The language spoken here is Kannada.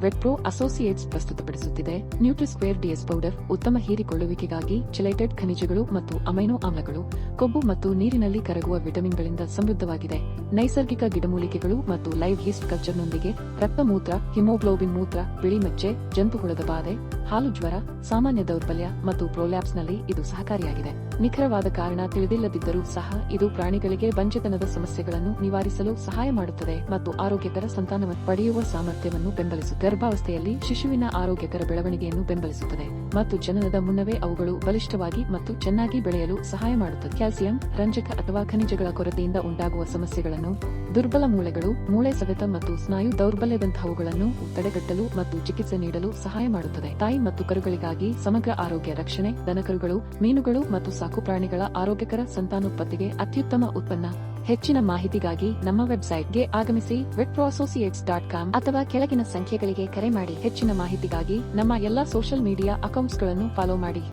ವೆಟ್ಪ್ರೋ ಅಸೋಸಿಯೇಟ್ಸ್ ಪ್ರಸ್ತುತಪಡಿಸುತ್ತಿದೆ. ನ್ಯೂಟ್ರಿಸ್ಕ್ವೇರ್ ಡಿಎಸ್ ಪೌಡರ್ ಉತ್ತಮ ಹೀರಿಕೊಳ್ಳುವಿಕೆಗಾಗಿ ಚಿಲೈಟೆಡ್ ಖನಿಜಗಳು ಮತ್ತು ಅಮೈನೋ ಆಮ್ಲಗಳು, ಕೊಬ್ಬು ಮತ್ತು ನೀರಿನಲ್ಲಿ ಕರಗುವ ವಿಟಮಿನ್ಗಳಿಂದ ಸಮೃದ್ಧವಾಗಿದೆ. ನೈಸರ್ಗಿಕ ಗಿಡಮೂಲಿಕೆಗಳು ಮತ್ತು ಲೈವ್ ಹೀಸ್ಟ್ ಕಲ್ಚರ್ನೊಂದಿಗೆ ರಕ್ತ ಮೂತ್ರ ಹಿಮೋಗ್ಲೋಬಿನ್ ಮೂತ್ರ, ಬಿಳಿ ಮಚ್ಚೆ, ಜಂತುಹುಳದ ಬಾಧೆ ಹಾಲು ಜ್ವರ, ಸಾಮಾನ್ಯ ದೌರ್ಬಲ್ಯ ಮತ್ತು ಪ್ರೊಲ್ಯಾಪ್ಸ್ನಲ್ಲಿ ಇದು ಸಹಕಾರಿಯಾಗಿದೆ. ನಿಖರವಾದ ಕಾರಣ ತಿಳಿದಿಲ್ಲದಿದ್ದರೂ ಸಹ ಇದು ಪ್ರಾಣಿಗಳಿಗೆ ಬಂಜೆತನದ ಸಮಸ್ಯೆಗಳನ್ನು ನಿವಾರಿಸಲು ಸಹಾಯ ಮಾಡುತ್ತದೆ ಮತ್ತು ಆರೋಗ್ಯಕರ ಸಂತಾನವನ್ನು ಪಡೆಯುವ ಸಾಮರ್ಥ್ಯವನ್ನು ಬೆಂಬಲಿಸುತ್ತದೆ ಗರ್ಭಾವಸ್ಥೆಯಲ್ಲಿ ಶಿಶುವಿನ ಆರೋಗ್ಯಕರ ಬೆಳವಣಿಗೆಯನ್ನು ಬೆಂಬಲಿಸುತ್ತದೆ ಮತ್ತು ಜನನದ ಮುನ್ನವೇ ಅವುಗಳು ಬಲಿಷ್ಠವಾಗಿ ಮತ್ತು ಚೆನ್ನಾಗಿ ಬೆಳೆಯಲು ಸಹಾಯ ಮಾಡುತ್ತದೆ. ಕ್ಯಾಲ್ಸಿಯಂ, ರಂಜಕ ಅಥವಾ ಖನಿಜಗಳ ಕೊರತೆಯಿಂದ ಉಂಟಾಗುವ ಸಮಸ್ಯೆಗಳನ್ನು, ದುರ್ಬಲ ಮೂಳೆಗಳು, ಮೂಳೆ ಸವೆತ ಮತ್ತು ಸ್ನಾಯು ದೌರ್ಬಲ್ಯದಂತಹವುಗಳನ್ನು ತಡೆಗಟ್ಟಲು ಮತ್ತು ಚಿಕಿತ್ಸೆ ನೀಡಲು ಸಹಾಯ ಮಾಡುತ್ತದೆ. ತಾಯಿ ಮತ್ತು ಕರುಗಳಿಗಾಗಿ ಸಮಗ್ರ ಆರೋಗ್ಯ ರಕ್ಷಣೆ, ದನಕರುಗಳು, ಮೀನುಗಳು ಮತ್ತು ಸಾಕುಪ್ರಾಣಿಗಳ ಆರೋಗ್ಯಕರ ಸಂತಾನೋತ್ಪತ್ತಿಗೆ ಅತ್ಯುತ್ತಮ ಉತ್ಪನ್ನ. ಹೆಚ್ಚಿನ ಮಾಹಿತಿಗಾಗಿ ನಮ್ಮ ವೆಬ್ಸೈಟ್ಗೆ ಆಗಮಿಸಿ, ವೆಟ್ರೋ ಅಸೋಸಿಯೇಟ್ಸ್ ಡಾಟ್ ಕಾಮ್ ಅಥವಾ ಕೆಳಗಿನ ಸಂಖ್ಯೆಗಳಿಗೆ ಕರೆ ಮಾಡಿ ಹೆಚ್ಚಿನ ಮಾಹಿತಿಗಾಗಿ ನಮ್ಮ ಎಲ್ಲಾ ಸೋಷಿಯಲ್ ಮೀಡಿಯಾ ಅಕೌಂಟ್ಸ್ಗಳನ್ನು ಫಾಲೋ ಮಾಡಿ.